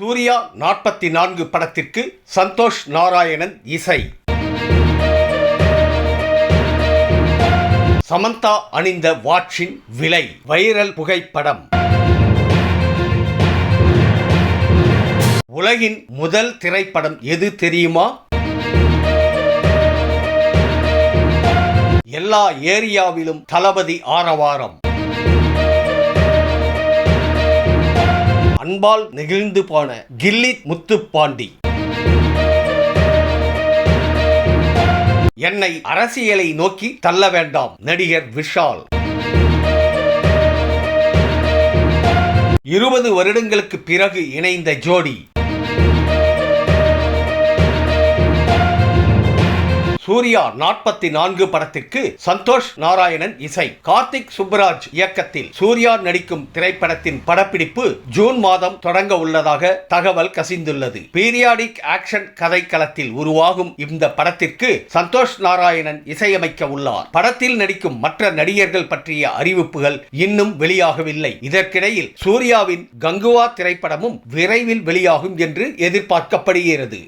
சூர்யா நாற்பத்தி நான்கு படத்திற்கு சந்தோஷ் நாராயணன் இசை. சமந்தா அணிந்த வாட்சின் விலை வைரல் புகைப்படம். உலகின் முதல் திரைப்படம் எது தெரியுமா? எல்லா ஏரியாவிலும் தளபதி ஆரவாரம். அன்பால் நெகிழ்ந்து போன கில்லி முத்துப்பாண்டி என்னை அரசியலை நோக்கி தள்ள வேண்டாம் நடிகர் விஷால். இருபது வருடங்களுக்கு பிறகு இணைந்த ஜோடி சூர்யா நாற்பத்தி நான்கு படத்திற்கு சந்தோஷ் நாராயணன் இசை. கார்த்திக் சுப்ராஜ் இயக்கத்தில் சூர்யா நடிக்கும் திரைப்படத்தின் படப்பிடிப்பு ஜூன் மாதம் தொடங்க உள்ளதாக தகவல் கசிந்துள்ளது. பீரியாடிக் ஆக்ஷன் கதைக்களத்தில் உருவாகும் இந்த படத்திற்கு சந்தோஷ் நாராயணன் இசையமைக்க உள்ளார். படத்தில் நடிக்கும் மற்ற நடிகர்கள் பற்றிய அறிவிப்புகள் இன்னும் வெளியாகவில்லை. இதற்கிடையில் சூர்யாவின் கங்குவா திரைப்படமும் விரைவில் வெளியாகும் என்று எதிர்பார்க்கப்படுகிறது.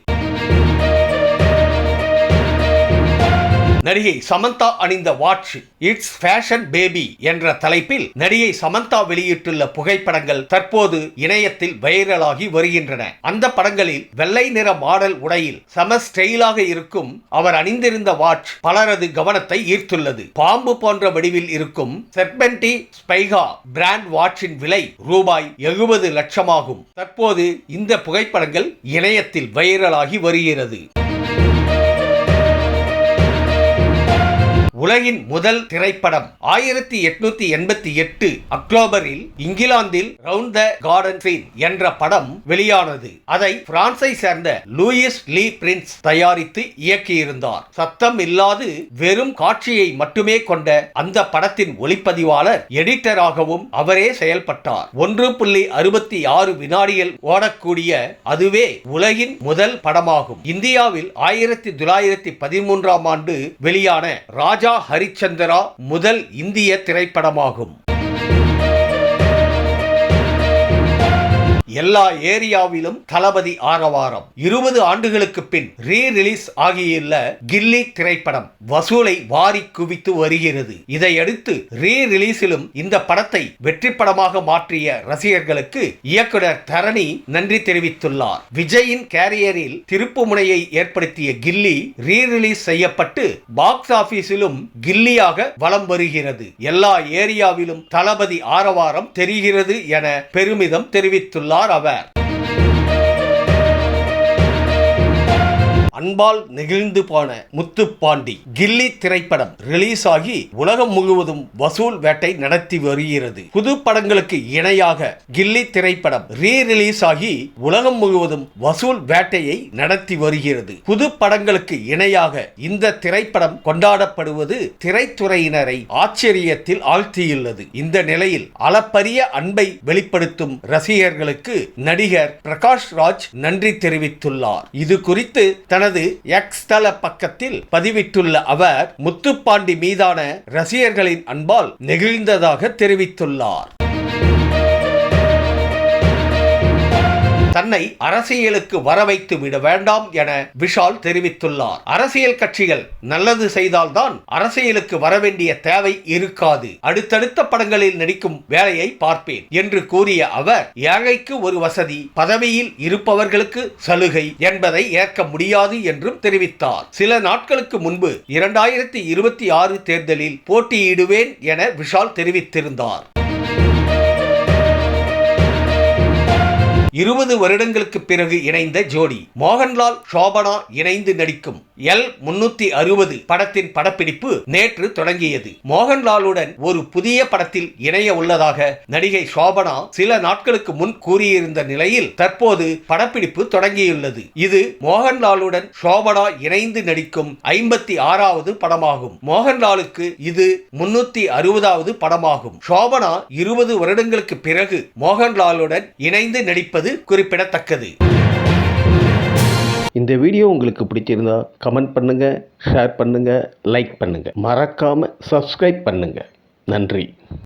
நடிகை சமந்தா அணிந்த வாட்ச் இட்ஸ் ஃபேஷன் பேபி என்ற தலைப்பில் நடிகை சமந்தா வெளியிட்டுள்ள புகைப்படங்கள் தற்போது இணையத்தில் வைரலாகி வருகின்றன. அந்த படங்களில் வெள்ளை நிற மாடல் உடையில் சம ஸ்டைலாக இருக்கும் அவர் அணிந்திருந்த வாட்ச் பலரது கவனத்தை ஈர்த்துள்ளது. பாம்பு போன்ற வடிவில் இருக்கும் செர்பென்டி ஸ்பைகா பிராண்ட் வாட்சின் விலை ரூபாய் எழுபது லட்சமாகும். தற்போது இந்த புகைப்படங்கள் இணையத்தில் வைரலாகி வருகிறது. உலகின் முதல் திரைப்படம். ஆயிரத்தி எட்நூத்தி எண்பத்தி எட்டு அக்டோபரில் இங்கிலாந்தில் ரவுண்ட் த கார்டன் சீன் என்ற படம் வெளியானது. அதை பிரான்சை சேர்ந்த லூயிஸ் லீ பிரின்ஸ் தயாரித்து இயக்கியிருந்தார். சத்தம் இல்லாது வெறும் காட்சியை மட்டுமே கொண்ட அந்த படத்தின் ஒளிப்பதிவாளர் எடிட்டராகவும் அவரே செயல்பட்டார். ஒன்று புள்ளி அறுபத்தி ஆறு வினாடிகள் ஓடக்கூடிய அதுவே உலகின் முதல் படமாகும். இந்தியாவில் ஆயிரத்தி தொள்ளாயிரத்தி பதிமூன்றாம் ஆண்டு வெளியான ராஜா ஹரிச்சந்திரா முதல் இந்திய திரைப்படமாகும். எல்லா ஏரியாவிலும் தளபதி ஆரவாரம். இருபது ஆண்டுகளுக்கு பின் ரீ ரிலீஸ் ஆகியுள்ள கில்லி திரைப்படம் வசூலை வாரி குவித்து வருகிறது. இதையடுத்து ரீ ரிலீஸிலும் இந்த படத்தை வெற்றி படமாக மாற்றிய ரசிகர்களுக்கு இயக்குனர் தரணி நன்றி தெரிவித்துள்ளார். விஜயின் கேரியரில் திருப்பு முனையை ஏற்படுத்திய கில்லி ரீ ரிலீஸ் செய்யப்பட்டு பாக்ஸ் ஆபீஸிலும் கில்லியாக வலம் வருகிறது. எல்லா ஏரியாவிலும் தளபதி ஆரவாரம் தெரிகிறது என பெருமிதம் தெரிவித்துள்ளார். அவர் அன்பால் நெகிழ்ந்து போன முத்துப்பாண்டி கில்லி திரைப்படம் ரிலீஸ் ஆகி உலகம் முழுவதும் வசூல் வேட்டை நடத்தி வருகிறது. புது படங்களுக்கு இணையாக கில்லி திரைப்படம் ரீ ரிலீஸ் ஆகி உலகம் முழுவதும் வசூல் வேட்டையை நடத்தி வருகிறது. புது படங்களுக்கு இணையாக இந்த திரைப்படம் கொண்டாடப்படுவது திரைத்துறையினரை ஆச்சரியத்தில் ஆழ்த்தியுள்ளது. இந்த நிலையில் அளப்பரிய அன்பை வெளிப்படுத்தும் ரசிகர்களுக்கு நடிகர் பிரகாஷ் ராஜ் நன்றி தெரிவித்துள்ளார். இது குறித்து தனது எக்ஸ் தள பக்கத்தில் பதிவிட்டுள்ள அவர் முத்துப்பாண்டி மீதான ரசிகர்களின் அன்பால் நெகிழ்ந்ததாக தெரிவித்துள்ளார். தன்னை அரசியலுக்கு வர வைத்து விட வேண்டாம் என விஷால் தெரிவித்துள்ளார். அரசியல் கட்சிகள் நல்லது செய்தால்தான் அரசியலுக்கு வரவேண்டிய தேவை இருக்காது. அடுத்தடுத்த படங்களில் நடிக்கும் வேலையை பார்ப்பேன் என்று கூறிய அவர் ஏழைக்கு ஒரு வசதி பதவியில் இருப்பவர்களுக்கு சலுகை என்பதை ஏற்க முடியாது என்றும் தெரிவித்தார். சில நாட்களுக்கு முன்பு இரண்டாயிரத்தி இருபத்தி ஆறு தேர்தலில் போட்டியிடுவேன் என விஷால் தெரிவித்திருந்தார். இருபது வருடங்களுக்கு பிறகு இணைந்த ஜோடி. மோகன்லால் ஷோபனா இணைந்து நடிக்கும் எல் முன்னூத்தி அறுபது படத்தின் படப்பிடிப்பு நேற்று தொடங்கியது. மோகன்லாலுடன் ஒரு புதிய படத்தில் இணைய உள்ளதாக நடிகை சோபனா சில நாட்களுக்கு முன் கூறியிருந்த நிலையில் தற்போது படப்பிடிப்பு தொடங்கியுள்ளது. இது மோகன்லாலுடன் ஷோபனா இணைந்து நடிக்கும் ஐம்பத்தி ஆறாவது படமாகும். மோகன்லாலுக்கு இது முன்னூத்தி அறுபதாவது படமாகும். சோபனா இருபது வருடங்களுக்கு பிறகு மோகன்லாலுடன் இணைந்து நடிப்பது குறிப்பிடத்தக்கது. இந்த வீடியோ உங்களுக்கு பிடிச்சிருந்தா கமெண்ட் பண்ணுங்கள் ஷேர் பண்ணுங்கள் லைக் பண்ணுங்கள் மறக்காமல் சப்ஸ்கிரைப் பண்ணுங்கள் நன்றி.